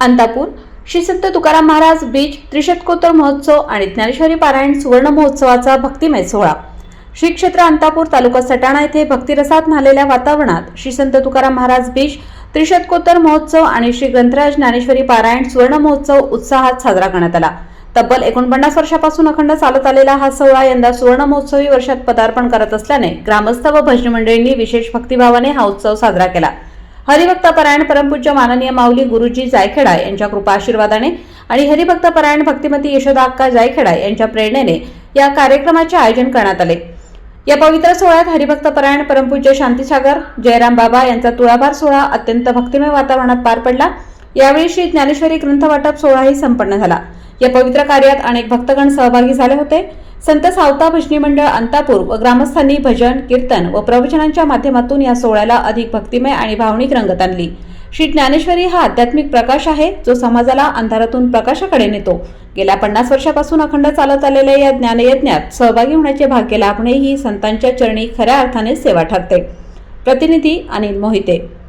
अंतापूर श्री संत Tukaram Maharaj beach त्रिशतकोत्तर महोत्सव आणि ज्ञानेश्वरी पारायण सुवर्ण महोत्सवाचा भक्तिमय सोहळा. श्री क्षेत्र अंतापूर तालुका सटाणा येथे भक्तिरसात न्हालेल्या वातावरणात श्री संत तुकाराम महाराज बीच त्रिशतकोत्तर महोत्सव आणि श्री ग्रंथराज ज्ञानेश्वरी पारायण सुवर्ण महोत्सव उत्साहात साजरा करण्यात आला. तब्बल एकोणपन्नास वर्षापासून अखंड चालत आलेला हा सोहळा यंदा सुवर्ण महोत्सवी वर्षात पदार्पण करत असल्याने ग्रामस्थ व भजनी मंडळींनी विशेष भक्तिभावाने हा उत्सव साजरा केला. हरिभक्त परायण परमपूज्य माननीय माऊली गुरुजी जायखेडा यांच्या कृपा आशीर्वादाने आणि हरिभक्त परायण भक्तिमती यशोदा अक्का जायखेडा यांच्या प्रेरणेने या कार्यक्रमाचे आयोजन करण्यात आले. या पवित्र सोहळ्यात हरिभक्त परायण परमपूज्य शांतीसागर जयराम बाबा यांचा तुळाभार सोहळा अत्यंत भक्तिमय वातावरणात पार पडला. यावेळी श्री ज्ञानेश्वरी ग्रंथ वाटप सोहळाही संपन्न झाला. या पवित्र कार्यात अनेक भक्तगण सहभागी झाले होते. संत सावता भजनी मंडळ अंतापूर व ग्रामस्थांनी भजन कीर्तन व प्रवचनांच्या माध्यमातून या सोहळ्याला अधिक भक्तिमय आणि भावनिक रंगत आणली. श्री ज्ञानेश्वरी हा आध्यात्मिक प्रकाश आहे जो समाजाला अंधारातून प्रकाशाकडे नेतो. गेल्या पन्नास वर्षापासून अखंड चालत आलेल्या या ज्ञानयज्ञात सहभागी होण्याचे भाग्य लाभणे ही संतांच्या चरणी खऱ्या अर्थाने सेवा ठरते. प्रतिनिधी अनिल मोहिते.